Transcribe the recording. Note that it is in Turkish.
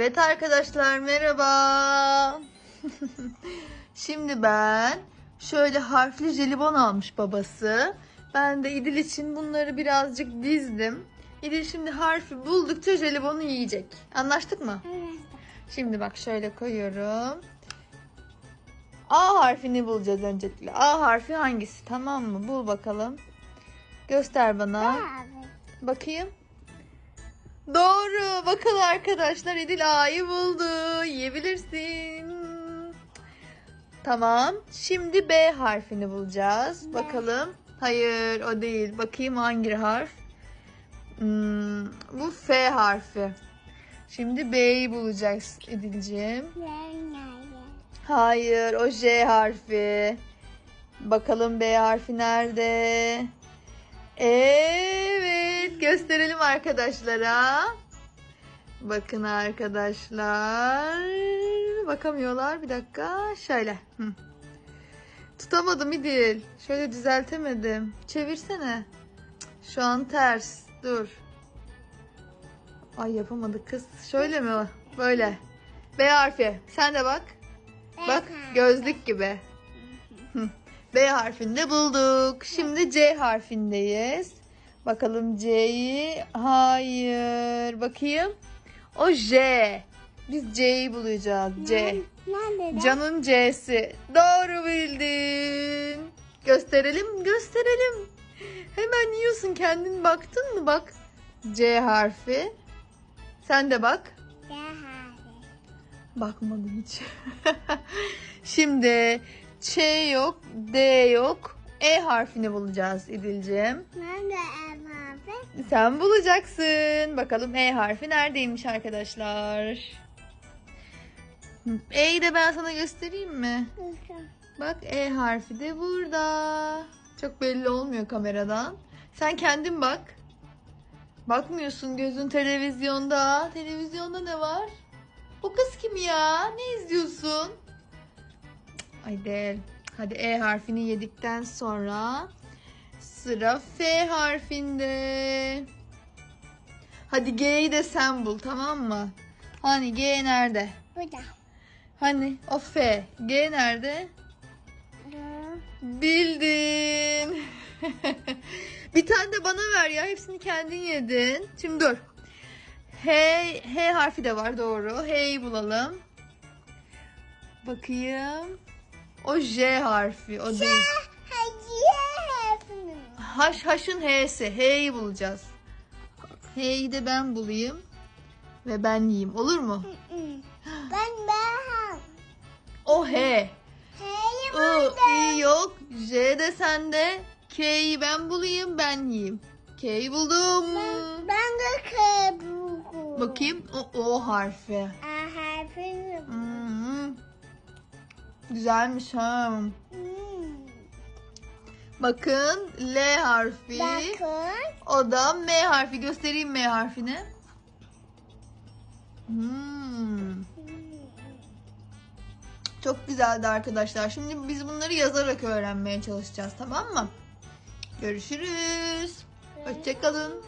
Evet arkadaşlar merhaba. Şimdi ben şöyle harfli jelibon almış babası. Ben de İdil için bunları birazcık dizdim. İdil şimdi harfi buldukça jelibonu yiyecek. Anlaştık mı? Şimdi bak şöyle koyuyorum. A harfini bulacağız öncelikle. A harfi hangisi? Tamam mı? Bul bakalım. Göster bana. Bakayım. Doğru. Bakın arkadaşlar Edil A'yı buldu. Yiyebilirsin. Tamam. Şimdi B harfini bulacağız. B. Bakalım. Hayır o değil. Bakayım hangi harf? Hmm, bu F harfi. Şimdi B'yi bulacağız Edil'ciğim. Hayır o J harfi. Bakalım B harfi nerede? Evet gösterelim arkadaşlara. Bakın arkadaşlar. Bakamıyorlar bir dakika. Şöyle. Hı. Tutamadım İdil. Şöyle düzeltemedim. Çevirsene. Şu an ters. Dur. Ay yapamadık kız. Şöyle mi? Böyle. B harfi. Sen de bak. Bak gözlük gibi. B harfini de bulduk. Şimdi C harfindeyiz. Bakalım C'yi. Hayır. Bakayım. O J. Biz C'yi bulacağız. C. Nerede? Can'ın C'si. Doğru bildin. Gösterelim, gösterelim. Hemen yiyorsun. Kendin baktın mı? Bak. C harfi. Sen de bak. Bakmadım hiç. Şimdi Ç yok, D yok. E harfini bulacağız İdil'ciğim. Nerede ev abi? Sen bulacaksın. Bakalım E harfi neredeymiş arkadaşlar. E'yi de ben sana göstereyim mi? Bak E harfi de burada. Çok belli olmuyor kameradan. Sen kendin bak. Bakmıyorsun gözün televizyonda. Televizyonda ne var? Bu kız kim ya? Ne izliyorsun? Ay değil. Hadi E harfini yedikten sonra sıra F harfinde. Hadi G'yi de sen bul tamam mı? Hani G nerede? Burada. Hani o F. G nerede? Bildin. bir tane de bana ver ya. Hepsini kendin yedin. Şimdi dur. H, H harfi de var doğru. H'yi bulalım. Bakayım. O J harfi. O değil. Haş haşın H'si. H'yi bulacağız. H'yi de ben bulayım. Ve ben yiyeyim. Olur mu? Ben ben. O H. Hey I. I yok. J de sende. K'yi ben bulayım ben yiyeyim. K'yi buldum. Ben de kabuğum. Bakayım. O, o harfi. A harfini. Güzelmiş ha. Bakın L harfi. Bakın. O da M harfi. Göstereyim M harfini. Hmm. Çok güzeldi arkadaşlar. Şimdi biz bunları yazarak öğrenmeye çalışacağız tamam mı? Görüşürüz. Hoşçakalın.